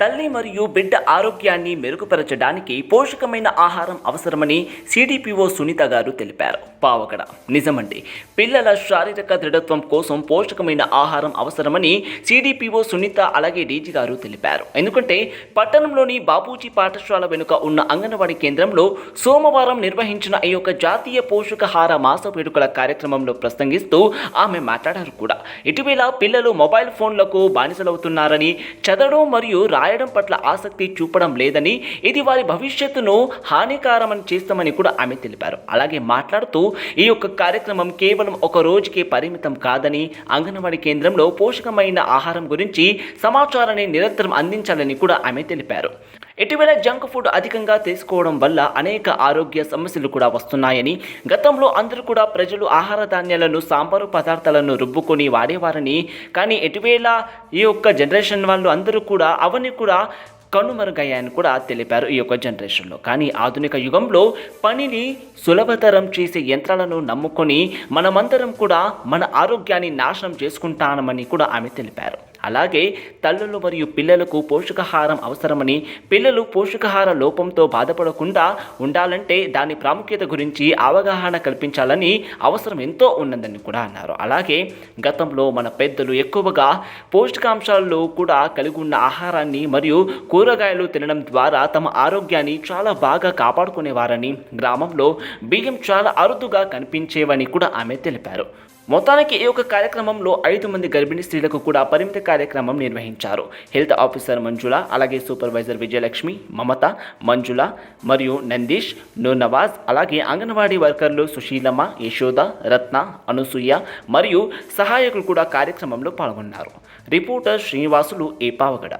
తల్లి మరియు బిడ్డ ఆరోగ్యాన్ని మెరుగుపరచడానికి పోషకమైన ఆహారం అవసరమని సిడిపిఓ సునీత గారు తెలిపారు. పావగడ. నిజమండి. పిల్లల శారీరక దృఢత్వం కోసం పోషకమైన ఆహారం అవసరమని సిడిపిఓ సునీత అలాగే డీజీ గారు తెలిపారు. ఎందుకంటే పట్టణంలోని బాపూజీ పాఠశాల వెనుక ఉన్న అంగన్వాడీ కేంద్రంలో సోమవారం నిర్వహించిన ఈ యొక్క జాతీయ పోషకాహార మాస వేడుకల కార్యక్రమంలో ప్రసంగిస్తూ ఆమె మాట్లాడారు కూడా. ఇటీవల పిల్లలు మొబైల్ ఫోన్లకు బానిసలవుతున్నారని చదవడం మరియు రాయ రాయడం పట్ల ఆసక్తి చూపడం లేదని ఇది వారి భవిష్యత్తును హానికారమని చేస్తామని కూడా ఆమె తెలిపారు. అలాగే మాట్లాడుతూ ఈ యొక్క కార్యక్రమం కేవలం ఒక రోజుకే పరిమితం కాదని అంగన్వాడీ కేంద్రంలో పోషకమైన ఆహారం గురించి సమాచారాన్ని నిరంతరం అందించాలని కూడా ఆమె తెలిపారు. ఇటీవల జంక్ ఫుడ్ అధికంగా తీసుకోవడం వల్ల అనేక ఆరోగ్య సమస్యలు కూడా వస్తున్నాయని గతంలో అందరూ కూడా ప్రజలు ఆహార ధాన్యాలను సాంబారు పదార్థాలను రుబ్బుకొని వాడేవారని కానీ ఇటీవల ఈ యొక్క జనరేషన్ వాళ్ళు అందరూ కూడా అవన్నీ కూడా కనుమరుగయ్యాయని కూడా తెలిపారు ఈ యొక్క జనరేషన్లో. కానీ ఆధునిక యుగంలో పనిని సులభతరం చేసే యంత్రాలను నమ్ముకొని మనమందరం కూడా మన ఆరోగ్యాన్ని నాశనం చేసుకుంటామని కూడా ఆమె తెలిపారు. అలాగే తల్లులు మరియు పిల్లలకు పోషకాహారం అవసరమని పిల్లలు పోషకాహార లోపంతో బాధపడకుండా ఉండాలంటే దాని ప్రాముఖ్యత గురించి అవగాహన కల్పించాలని అవసరం ఎంతో ఉన్నదని కూడా అన్నారు. అలాగే గతంలో మన పెద్దలు ఎక్కువగా పోషకాంశాల్లో కూడా కలిగి ఉన్న ఆహారాన్ని మరియు కూరగాయలు తినడం ద్వారా తమ ఆరోగ్యాన్ని చాలా బాగా కాపాడుకునేవారని గ్రామంలో బియ్యం చాలా అరుదుగా కనిపించేవని కూడా ఆమె తెలిపారు. మొత్తానికి ఈ యొక్క కార్యక్రమంలో ఐదు మంది గర్భిణీ స్త్రీలకు కూడా పరిమిత కార్యక్రమం నిర్వహించారు. హెల్త్ ఆఫీసర్ మంజుల అలాగే సూపర్వైజర్ విజయలక్ష్మి మమత మంజుల మరియు నందీష్ నూర్ నవాజ్ అలాగే అంగన్వాడీ వర్కర్లు సుశీలమ్మ యశోద రత్న అనసూయ మరియు సహాయకులు కూడా కార్యక్రమంలో పాల్గొన్నారు. రిపోర్టర్ శ్రీనివాసులు ఏ పావగడ